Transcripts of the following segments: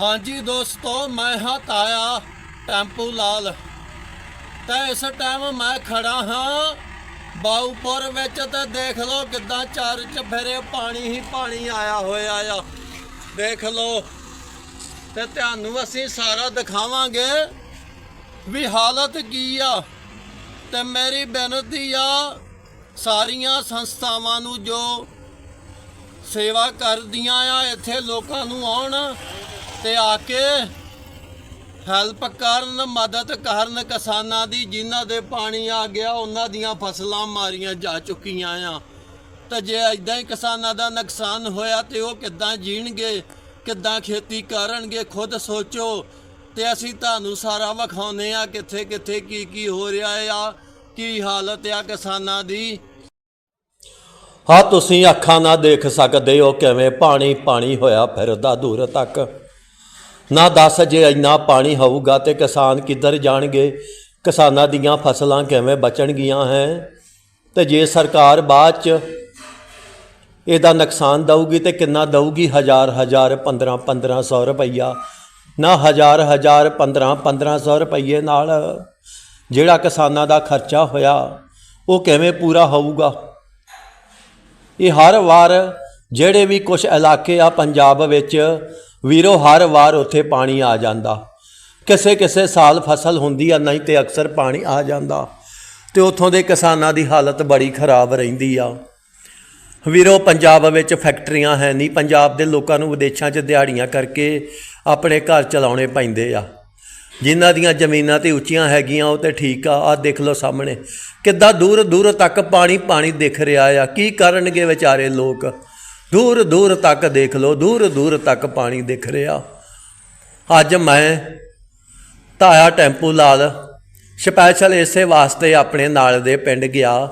ਹਾਂਜੀ ਦੋਸਤੋ, ਮੈਂ ਹਾਂ ਤਾਇਆ ਟੈਂਪੂ ਲਾਲ। ਤਾਂ ਇਸ ਟਾਈਮ ਮੈਂ ਖੜਾ ਹਾਂ। ਬਾਉਪੁਰ ਵਿੱਚ ਤੇ ਦੇਖ ਲਓ ਕਿੱਦਾਂ ਚਾਰ ਚਫੇਰੇ ਪਾਣੀ ਹੀ ਪਾਣੀ ਆਇਆ ਹੋਇਆ ਆ। ਦੇਖ ਲਓ। ਤੇ ਤੁਹਾਨੂੰ ਅਸੀਂ ਸਾਰਾ ਦਿਖਾਵਾਂਗੇ ਵੀ ਹਾਲਤ ਕੀ ਆ। ਤੇ ਮੇਰੀ ਬੇਨਤੀ ਆ, ਸਾਰੀਆਂ ਸੰਸਥਾਵਾਂ ਨੂੰ ਜੋ ਸੇਵਾ ਕਰਦੀਆਂ ਆ, ਇੱਥੇ ਲੋਕਾਂ ਨੂੰ ਆਉਣ। ਤੇ ਆ ਕੇ ਹੈਲਪ ਕਰਨ, ਮਦਦ ਕਰਨ ਕਿਸਾਨਾਂ ਦੀ, ਜਿਨ੍ਹਾਂ ਦੇ ਪਾਣੀ ਆ ਗਿਆ, ਉਹਨਾਂ ਦੀਆਂ ਫਸਲਾਂ ਮਾਰੀਆਂ ਜਾ ਚੁੱਕੀਆਂ ਆ। ਤਾਂ ਜੇ ਇਦਾਂ ਹੀ ਕਿਸਾਨਾਂ ਦਾ ਨੁਕਸਾਨ ਹੋਇਆ ਤੇ ਉਹ ਕਿੱਦਾਂ ਜੀਣਗੇ, ਕਿੱਦਾਂ ਖੇਤੀ ਕਰਨਗੇ, ਖੁਦ ਸੋਚੋ। ਤੇ ਅਸੀਂ ਤੁਹਾਨੂੰ ਸਾਰਾ ਵਿਖਾਉਨੇ ਆ ਕਿੱਥੇ ਕਿੱਥੇ ਕੀ ਕੀ ਹੋ ਰਿਹਾ ਆ, ਕੀ ਹਾਲਤ ਆ ਕਿਸਾਨਾਂ ਦੀ। ਹਾਂ, ਤੁਸੀਂ ਅੱਖਾਂ ਨਾਲ ਦੇਖ ਸਕਦੇ ਹੋ ਕਿਵੇਂ ਪਾਣੀ ਪਾਣੀ ਹੋਇਆ ਫਿਰਦਾ ਦੂਰ ਤੱਕ। ਨਾ ਦੱਸ ਜੇ ਇੰਨਾ ਪਾਣੀ ਹੋਊਗਾ ਤੇ ਕਿਸਾਨ ਕਿੱਧਰ ਜਾਣਗੇ? ਕਿਸਾਨਾਂ ਦੀਆਂ ਫਸਲਾਂ ਕਿਵੇਂ ਬਚਣਗੀਆਂ ਹੈ? ਤੇ ਜੇ ਸਰਕਾਰ ਬਾਅਦ ਚ ਇਹਦਾ ਨੁਕਸਾਨ ਦਊਗੀ ਤੇ ਕਿੰਨਾ ਦਊਗੀ? ਹਜ਼ਾਰ ਹਜ਼ਾਰ 15 1500 ਰੁਪਈਆ। ਨਾ ਹਜ਼ਾਰ ਹਜ਼ਾਰ 15 1500 ਰੁਪਈਏ ਨਾਲ ਜਿਹੜਾ ਕਿਸਾਨਾਂ ਦਾ ਖਰਚਾ ਹੋਇਆ, ਉਹ ਕਿਵੇਂ ਪੂਰਾ ਹੋਊਗਾ? ਇਹ ਹਰ ਵਾਰ ਜਿਹੜੇ ਵੀ ਕੁਝ ਇਲਾਕੇ ਆ ਪੰਜਾਬ ਵਿੱਚ ਵੀਰੋ, ਹਰ ਵਾਰ ਉੱਥੇ ਪਾਣੀ ਆ ਜਾਂਦਾ। ਕਿਸੇ ਕਿਸੇ ਸਾਲ ਫਸਲ ਹੁੰਦੀ ਆ, ਨਹੀਂ ਤੇ ਅਕਸਰ ਪਾਣੀ ਆ ਜਾਂਦਾ। ਤੇ ਉੱਥੋਂ ਦੇ ਕਿਸਾਨਾਂ ਦੀ ਹਾਲਤ ਬੜੀ ਖਰਾਬ ਰਹਿੰਦੀ ਆ। ਵੀਰੋ, ਪੰਜਾਬ ਵਿੱਚ ਫੈਕਟਰੀਆਂ ਹੈ ਨਹੀਂ। ਪੰਜਾਬ ਦੇ ਲੋਕਾਂ ਨੂੰ ਵਿਦੇਸ਼ਾਂ 'ਚ ਦਿਹਾੜੀਆਂ ਕਰਕੇ ਆਪਣੇ ਘਰ ਚਲਾਉਣੇ ਪੈਂਦੇ ਆ। ਜਿਨ੍ਹਾਂ ਦੀਆਂ ਜ਼ਮੀਨਾਂ ਤੇ ਉੱਚੀਆਂ ਹੈਗੀਆਂ, ਉਹ ਤੇ ਠੀਕ ਆ। ਆ ਦੇਖ ਲਓ ਸਾਹਮਣੇ। ਕਿੱਦਾਂ ਦੂਰ ਦੂਰ ਤੱਕ ਪਾਣੀ ਪਾਣੀ ਦਿਖ ਰਿਹਾ ਆ। ਕੀ ਕਰਨਗੇ ਵਿਚਾਰੇ ਲੋਕ? ਦੂਰ ਦੂਰ ਤੱਕ ਦੇਖ ਲਓ ਦੂਰ ਦੂਰ ਤੱਕ ਪਾਣੀ ਦਿਖ ਰਿਹਾ। ਅੱਜ ਮੈਂ ਤਾਇਆ ਟੈਂਪੂ ਲਾਲ ਸਪੈਸ਼ਲ ਇਸੇ ਵਾਸਤੇ ਆਪਣੇ ਨਾਲ ਦੇ ਪਿੰਡ ਗਿਆ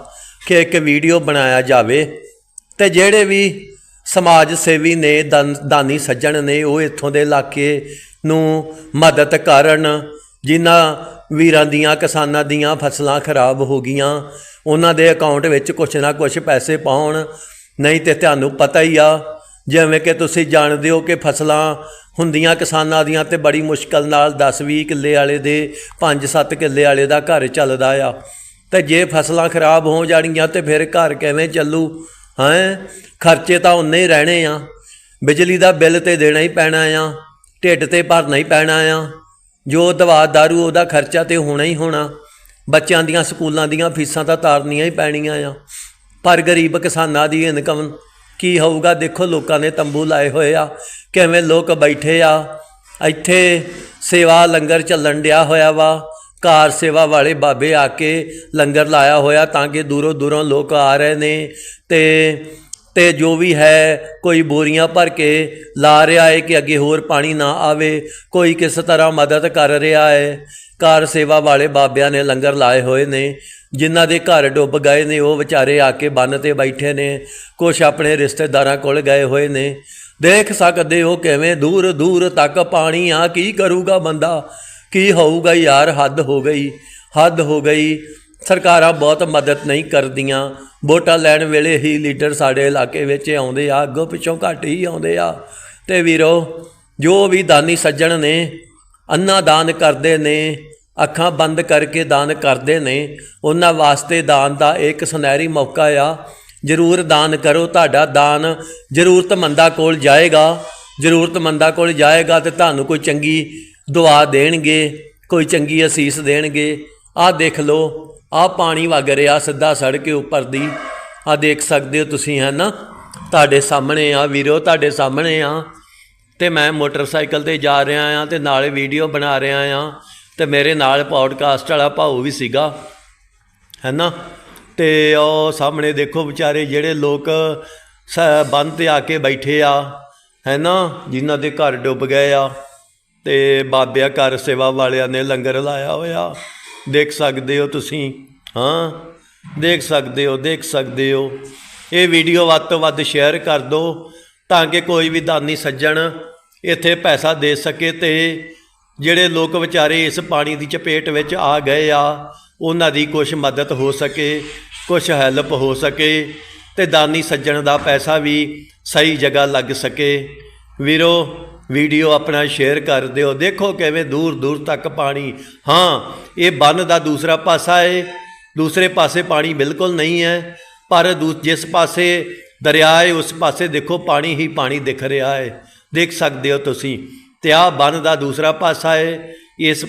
ਕਿ ਇੱਕ ਵੀਡੀਓ ਬਣਾਇਆ ਜਾਵੇ ਤੇ ਜਿਹੜੇ ਵੀ ਸਮਾਜ ਸੇਵੀ ਨੇ, ਦਾਨ- ਦਾਨੀ ਸੱਜਣ ਨੇ, ਉਹ ਇੱਥੋਂ ਦੇ ਇਲਾਕੇ ਨੂੰ ਮਦਦ ਕਰਨ, ਜਿਨ੍ਹਾਂ ਵੀਰਾਂ ਦੀਆਂ, ਕਿਸਾਨਾਂ ਦੀਆਂ ਫਸਲਾਂ ਖਰਾਬ ਹੋ ਗਈਆਂ, ਉਹਨਾਂ ਦੇ ਅਕਾਊਂਟ ਵਿੱਚ ਕੁਛ ਨਾ ਕੁਛ ਪੈਸੇ ਪਾਉਣ ਨਹੀਂ ਤੇ ਤੁਹਾਨੂੰ ਪਤਾ ਹੀ ਆ, ਜਿਵੇਂ ਕਿ ਤੁਸੀਂ ਜਾਣਦੇ ਹੋ ਕਿ ਫਸਲਾਂ ਹੁੰਦੀਆਂ ਕਿਸਾਨਾਂ ਦੀਆਂ ਤੇ ਬੜੀ ਮੁਸ਼ਕਲ ਨਾਲ 10-20 ਕਿੱਲੇ ਵਾਲੇ ਦੇ 5-7 ਕਿੱਲੇ ਵਾਲੇ ਦਾ ਘਰ ਚੱਲਦਾ ਆ। ਤੇ ਜੇ ਫਸਲਾਂ ਖਰਾਬ ਹੋ ਜਾਣਗੀਆਂ ਤੇ ਫਿਰ ਘਰ ਕਿਵੇਂ ਚੱਲੂ? ਹੈਂ? ਖਰਚੇ ਤਾਂ ਉਨੇ ਹੀ ਰਹਿਣੇ ਆ। ਬਿਜਲੀ ਦਾ ਬਿੱਲ ਤੇ ਦੇਣਾ ਹੀ ਪੈਣਾ ਆ, ਢਿੱਡ ਤੇ ਭਰਨਾ ਹੀ ਪੈਣਾ ਆ। ਜੋ ਦਵਾ ਦਾਰੂ ਉਹਦਾ ਖਰਚਾ ਤੇ ਹੋਣਾ ਹੀ ਹੋਣਾ। ਬੱਚਿਆਂ ਦੀਆਂ, ਸਕੂਲਾਂ ਦੀਆਂ ਫੀਸਾਂ ਤਾਂ ਤਾਰਨੀਆਂ ਹੀ ਪੈਣੀਆਂ ਆ। ਪਰ ਗਰੀਬ ਕਿਸਾਨਾਂ ਦੀ ਇਨਕਮ ਕੀ ਹੋਊਗਾ? ਦੇਖੋ, ਲੋਕਾਂ ਨੇ ਤੰਬੂ ਲਾਏ ਹੋਏ ਆ। ਕਿਵੇਂ ਲੋਕ ਬੈਠੇ ਆ? ਇੱਥੇ ਸੇਵਾ ਲੰਗਰ ਚੱਲਣ ਡਿਆ ਹੋਇਆ ਵਾ। ਕਾਰ ਸੇਵਾ ਵਾਲੇ ਬਾਬੇ ਆ ਕੇ ਲੰਗਰ ਲਾਇਆ ਹੋਇਆ ਤਾਂ ਕਿ ਦੂਰੋਂ ਦੂਰੋਂ ਲੋਕ ਆ ਰਹੇ ਨੇ। ਤੇ ਤੇ ਜੋ ਵੀ ਹੈ, ਕੋਈ ਬੋਰੀਆਂ ਭਰ ਕੇ ਲਾ ਰਿਹਾ ਹੈ ਕਿ ਅੱਗੇ ਹੋਰ ਪਾਣੀ ਨਾ ਆਵੇ। ਕੋਈ ਕਿਸ ਤਰ੍ਹਾਂ ਮਦਦ ਕਰ ਰਿਹਾ ਹੈ ਕਾਰ ਸੇਵਾ ਵਾਲੇ ਬਾਬਿਆਂ ਨੇ ਲੰਗਰ ਲਾਏ ਹੋਏ ਨੇ। ਜਿਨ੍ਹਾਂ ਦੇ ਘਰ ਡੁੱਬ ਗਏ ਨੇ, ਉਹ ਵਿਚਾਰੇ ਆ ਕੇ ਬੰਨ ਤੇ ਬੈਠੇ ਨੇ। ਕੁਝ ਆਪਣੇ ਰਿਸ਼ਤੇਦਾਰਾਂ ਕੋਲ ਗਏ ਹੋਏ ਨੇ। ਦੇਖ ਸਕਦੇ ਹੋ ਕਿਵੇਂ ਦੂਰ ਦੂਰ ਤੱਕ ਪਾਣੀ ਆ, ਕੀ ਕਰੂਗਾ ਬੰਦਾ? ਕੀ ਹੋਊਗਾ ਯਾਰ, ਹੱਦ ਹੋ ਗਈ, ਹੱਦ ਹੋ ਗਈ। ਸਰਕਾਰਾਂ ਬਹੁਤ ਮਦਦ ਨਹੀਂ ਕਰਦੀਆਂ। ਵੋਟਾਂ ਲੈਣ ਵੇਲੇ ਹੀ ਲੀਡਰ ਸਾਡੇ ਇਲਾਕੇ ਵਿੱਚ ਆਉਂਦੇ ਆ, ਅੱਗੋਂ ਪਿੱਛੋਂ ਘੱਟ ਹੀ ਆਉਂਦੇ ਆ। ਤੇ ਵੀਰੋ, ਜੋ ਵੀ ਦਾਨੀ ਸੱਜਣ ਨੇ ਅੰਨਾ ਦਾਨ ਕਰਦੇ ਨੇ, ਅੱਖਾਂ ਬੰਦ ਕਰਕੇ ਦਾਨ ਕਰਦੇ ਨੇ। ਉਹਨਾਂ ਵਾਸਤੇ ਦਾਨ ਦਾ ਇੱਕ ਸੁਨਹਿਰੀ ਮੌਕਾ ਆ। ਜ਼ਰੂਰ ਦਾਨ ਕਰੋ, ਤੁਹਾਡਾ ਦਾਨ ਜ਼ਰੂਰਤਮੰਦਾਂ ਕੋਲ ਜਾਏਗਾ। ਜ਼ਰੂਰਤਮੰਦਾਂ ਕੋਲ ਜਾਏਗਾ ਤੇ ਤੁਹਾਨੂੰ ਕੋਈ ਚੰਗੀ ਦੁਆ ਦੇਣਗੇ, ਕੋਈ ਚੰਗੀ ਅਸੀਸ ਦੇਣਗੇ। ਆਹ ਦੇਖ ਲਓ ਆਹ ਪਾਣੀ ਵਗ ਰਿਹਾ ਸਿੱਧਾ ਸੜਕ ਦੇ ਉੱਪਰ ਦੀ। ਆਹ ਦੇਖ ਸਕਦੇ ਹੋ ਤੁਸੀਂ, ਹੈ ਨਾ? ਤੁਹਾਡੇ ਸਾਹਮਣੇ ਆ, ਵੀਰੋ, ਤੁਹਾਡੇ ਸਾਹਮਣੇ ਆ। ਤੇ ਮੈਂ ਮੋਟਰਸਾਈਕਲ ਤੇ ਜਾ ਰਿਹਾ ਆ ਤੇ ਨਾਲੇ ਵੀਡੀਓ ਬਣਾ ਰਿਹਾ ਆ ਤੇ ਮੇਰੇ ਨਾਲ ਪੌਡਕਾਸਟ ਵਾਲਾ ਭਾਊ ਵੀ ਸੀਗਾ ਹੈ ਨਾ ਤੇ ਉਹ ਸਾਹਮਣੇ ਦੇਖੋ ਵਿਚਾਰੇ ਜਿਹੜੇ ਲੋਕ ਸ- ਬੰਨ੍ਹ ਤੇ ਆ ਕੇ ਬੈਠੇ ਆ ਹੈ ਨਾ ਜਿਨ੍ਹਾਂ ਦੇ ਘਰ ਡੁੱਬ ਗਏ ਆ ਤੇ ਬਾਬਿਆ ਘਰ ਸੇਵਾ ਵਾਲਿਆਂ ਨੇ ਲੰਗਰ ਲਾਇਆ ਹੋਇਆ। ਦੇਖ ਸਕਦੇ ਹੋ ਤੁਸੀਂ, ਹਾਂ? ਦੇਖ ਸਕਦੇ ਹੋ, ਦੇਖ ਸਕਦੇ ਹੋ। ਇਹ ਵੀਡੀਓ ਵੱਧ ਤੋਂ ਵੱਧ ਸ਼ੇਅਰ ਕਰ ਦਿਓ ਤਾਂ ਕਿ ਕੋਈ ਵੀ ਦਾਨੀ ਸੱਜਣ ਇੱਥੇ ਪੈਸਾ ਦੇ ਸਕੇ ਤੇ ਜਿਹੜੇ ਲੋਕ ਵਿਚਾਰੇ ਇਸ ਪਾਣੀ ਦੀ ਚਪੇਟ ਵਿੱਚ ਆ ਗਏ ਆ, ਉਹਨਾਂ ਦੀ ਕੁਝ ਮਦਦ ਹੋ ਸਕੇ ਕੁਝ ਹੈਲਪ ਹੋ ਸਕੇ ਤੇ ਦਾਨੀ ਸੱਜਣ ਦਾ ਪੈਸਾ ਵੀ ਸਹੀ ਜਗ੍ਹਾ ਲੱਗ ਸਕੇ। ਵੀਰੋ, ਵੀਡੀਓ ਆਪਣਾ ਸ਼ੇਅਰ ਕਰ ਦਿਓ। ਦੇਖੋ ਕਿਵੇਂ ਦੂਰ ਦੂਰ ਤੱਕ ਪਾਣੀ। ਹਾਂ, ਇਹ ਬੰਨ ਦਾ ਦੂਸਰਾ ਪਾਸਾ ਹੈ ਦੂਸਰੇ ਪਾਸੇ ਪਾਣੀ ਬਿਲਕੁਲ ਨਹੀਂ ਹੈ, ਪਰ ਦੂ- ਜਿਸ ਪਾਸੇ ਦਰਿਆ ਹੈ ਉਸ ਪਾਸੇ ਦੇਖੋ ਪਾਣੀ ਹੀ ਪਾਣੀ ਦਿਖ ਰਿਹਾ ਹੈ ਦੇਖ ਸਕਦੇ ਹੋ ਤੁਸੀਂ। ਤੇ ਆਹ ਬੰਨ ਦਾ ਦੂਸਰਾ ਪਾਸਾ ਹੈ ਇਸ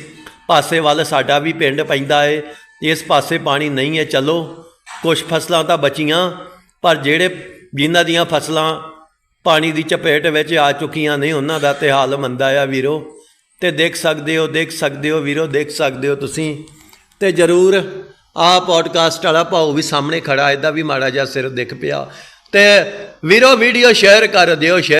ਪਾਸੇ ਵੱਲ ਸਾਡਾ ਵੀ ਪਿੰਡ ਪੈਂਦਾ ਹੈ ਇਸ ਪਾਸੇ ਪਾਣੀ ਨਹੀਂ ਹੈ ਚਲੋ। ਕੁਝ ਫਸਲਾਂ ਤਾਂ ਬਚੀਆਂ, ਪਰ ਜਿਹੜੇ ਜਿਨ੍ਹਾਂ ਦੀਆਂ ਫਸਲਾਂ ਪਾਣੀ ਦੀ ਚਪੇਟ ਵਿੱਚ ਆ ਚੁੱਕੀਆਂ ਨੇ, ਉਹਨਾਂ ਦਾ ਤੇ ਹਾਲ ਮੰਦਾ ਆ ਵੀਰੋ। ਤੇ ਦੇਖ ਸਕਦੇ ਹੋ, ਦੇਖ ਸਕਦੇ ਹੋ ਵੀਰੋ, ਦੇਖ ਸਕਦੇ ਹੋ ਤੁਸੀਂ। ਤੇ ਜਰੂਰ ਆਹ ਪੋਡਕਾਸਟ ਵਾਲਾ ਭਾਉ ਵੀ ਸਾਹਮਣੇ ਖੜਾ, ਇਹਦਾ ਵੀ ਮਾੜਾ ਜਿਹਾ ਸਿਰ ਦਿਖ ਪਿਆ। ਤੇ ਵੀਰੋ ਵੀਡੀਓ ਸ਼ੇਅਰ ਕਰ ਦਿਓ ਸ਼ੇਅਰ